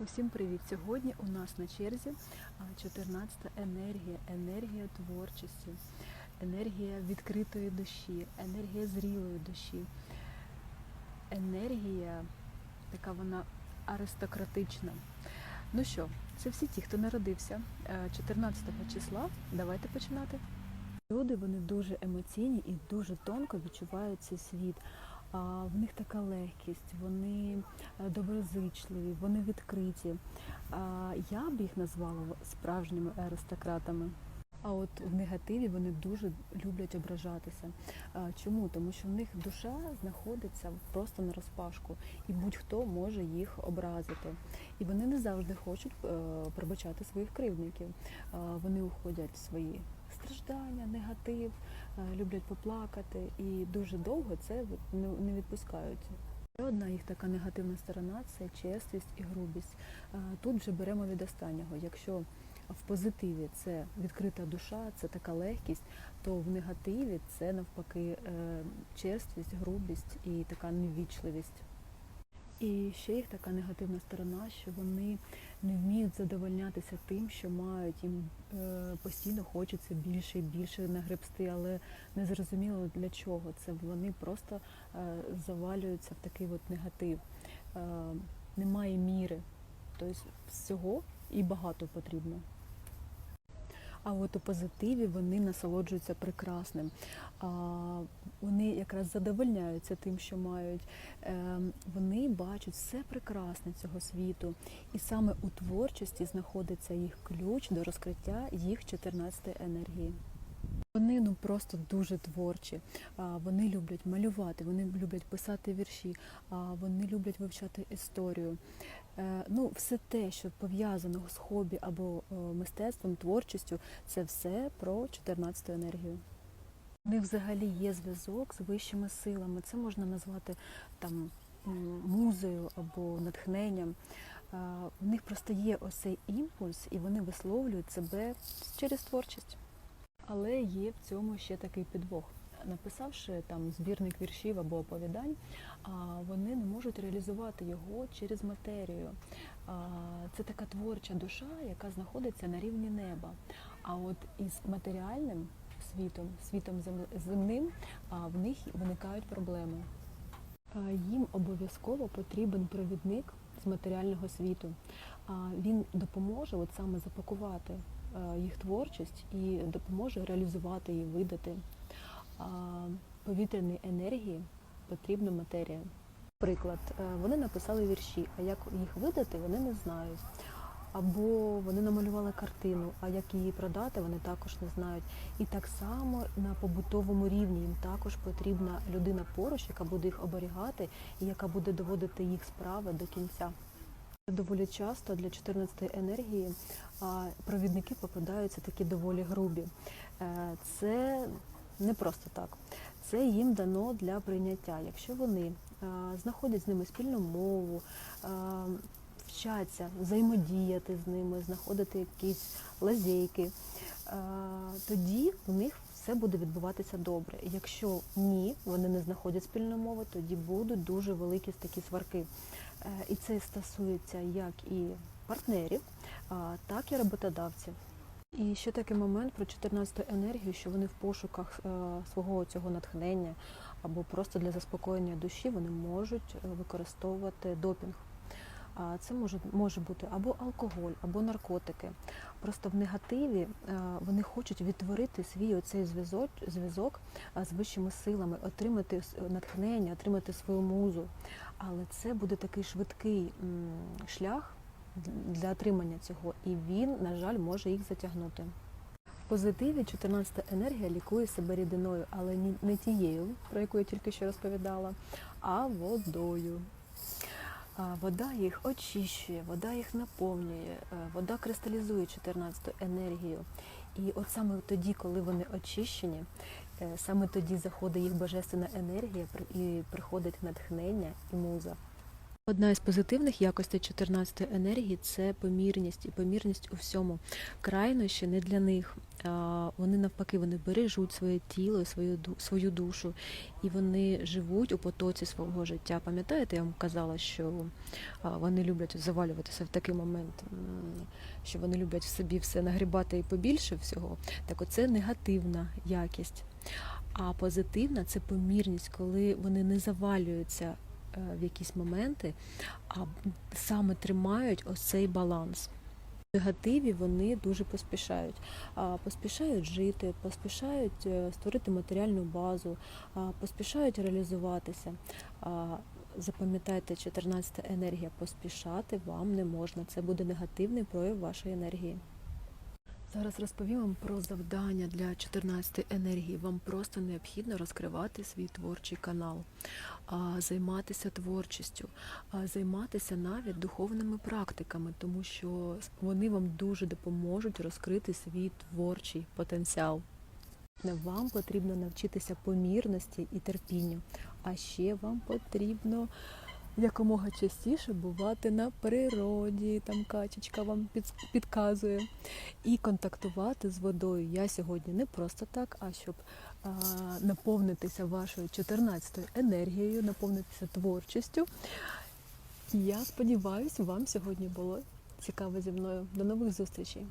Усім привіт! Сьогодні у нас на черзі 14-та енергія, енергія творчості, енергія відкритої душі, енергія зрілої душі, енергія, така вона аристократична. Ну що, це всі ті, хто народився е, 14 числа. Давайте починати. Люди вони дуже емоційні і дуже тонко відчувають цей світ. В них така легкість, вони е, доброзичливі, вони відкриті. Я б їх назвала справжніми аристократами. А от в негативі вони дуже люблять ображатися. Чому? Тому що в них душа знаходиться просто на розпашку, і будь-хто може їх образити. І вони не завжди хочуть е, пробачати своїх кривдників. Вони уходять в свої страждання, негатив, е, люблять поплакати і дуже довго це не- відпускають. Одна їх така негативна сторона це чесність і грубість. Е, Тут вже беремо від останнього. Якщо в позитиві це відкрита душа, це така легкість, то в негативі це навпаки е, чесність, грубість і така невічливість. І ще їх така негативна сторона, що вони не вміють задовольнятися тим, що мають. Їм е, постійно хочеться більше і більше нагребсти, але не зрозуміло для чого. Це вони просто е, завалюються в такий от негатив. Е, немає міри. Тобто всього і багато потрібно. А от у позитиві вони насолоджуються прекрасним. Вони якраз задовольняються тим, що мають. Е, вони бачать все прекрасне цього світу. І саме у творчості знаходиться їх ключ до розкриття їх 14 енергії. Вони ну просто дуже творчі. Вони люблять малювати, вони люблять писати вірші, вони люблять вивчати історію. Е, Ну, все те, що пов'язано з хобі або е, мистецтвом, творчістю, це все про 14 енергію. У них взагалі є зв'язок з вищими силами. Це можна назвати там музею або натхненням. У них просто є ось імпульс, і вони висловлюють себе через творчість. Але є в цьому ще такий підвох. Написавши там збірник віршів або оповідань, вони не можуть реалізувати його через матерію. Це така творча душа, яка знаходиться на рівні неба. А от із матеріальним світом, світом зем- земним, в них виникають проблеми. Їм обов'язково потрібен провідник з матеріального світу. Він допоможе от саме запакувати їх творчість і допоможе реалізувати її, видати. А повітряній енергії потрібна матерія. Приклад, е, вони написали вірші, а як їх видати, вони не знають. Або вони намалювали картину, а як її продати, вони також не знають. І так само на побутовому рівні їм також потрібна людина поруч, яка буде їх оберігати і яка буде доводити їх справи до кінця. Доволі часто для 14-ї енергії провідники попадаються такі доволі грубі. Е, Це не просто так. Це їм дано для прийняття. Якщо вони знаходять з ними спільну мову, вчаться взаємодіяти з ними, знаходити якісь лазейки, тоді в них все буде відбуватися добре. Якщо ні, вони не знаходять спільну мову, тоді будуть дуже великі такі сварки. Е, І це стосується як і партнерів, так і роботодавців. І ще такий момент про 14 енергію, що вони в пошуках е, свого цього натхнення або просто для заспокоєння душі вони можуть е, використовувати допінг. Це може, може бути або алкоголь, або наркотики. Просто в негативі е, вони хочуть відтворити свій оцей зв'язок, зв'язок з вищими силами, отримати натхнення, отримати свою музу. Але це буде такий швидкий шлях для отримання цього, і він, на жаль, може їх затягнути. В позитиві 14-та енергія лікує себе рідиною, але не тією, про яку я тільки що розповідала, а водою. Вода їх очищує, вода їх наповнює, е, вода кристалізує 14 енергію. І от саме тоді, коли вони очищені, е, саме тоді заходить їх божественна енергія і приходить натхнення і муза. Одна із позитивних якостей 14-ї енергії це помірність і помірність у всьому. Крайнощі не для них. Вони навпаки вони бережуть своє тіло, свою свою душу, і вони живуть у потоці свого життя. Пам'ятаєте, я вам казала, що вони люблять завалюватися в такий момент, що вони люблять в собі все нагрібати і побільше всього. Так, оце негативна якість. А позитивна це помірність, коли вони не завалюються в якісь моменти, а саме тримають ось цей баланс. Негативі вони дуже поспішають. Поспішають жити, поспішають е, створити матеріальну базу, поспішають реалізуватися. Запам'ятайте, 14 енергія поспішати вам не можна. Це буде негативний прояв вашої енергії. Зараз розповім вам про завдання для 14 енергії. Вам просто необхідно розкривати свій творчий канал, займатися творчістю, займатися навіть духовними практиками, тому що вони вам дуже допоможуть розкрити свій творчий потенціал. Вам потрібно навчитися помірності і терпінню, а ще вам потрібно якомога частіше бувати на природі, там качечка вам під- підказує, і контактувати з водою. Я сьогодні не просто так, а щоб а, наповнитися вашою 14 енергією, наповнитися творчістю. Я сподіваюся, вам сьогодні було цікаво зі мною. До нових зустрічей!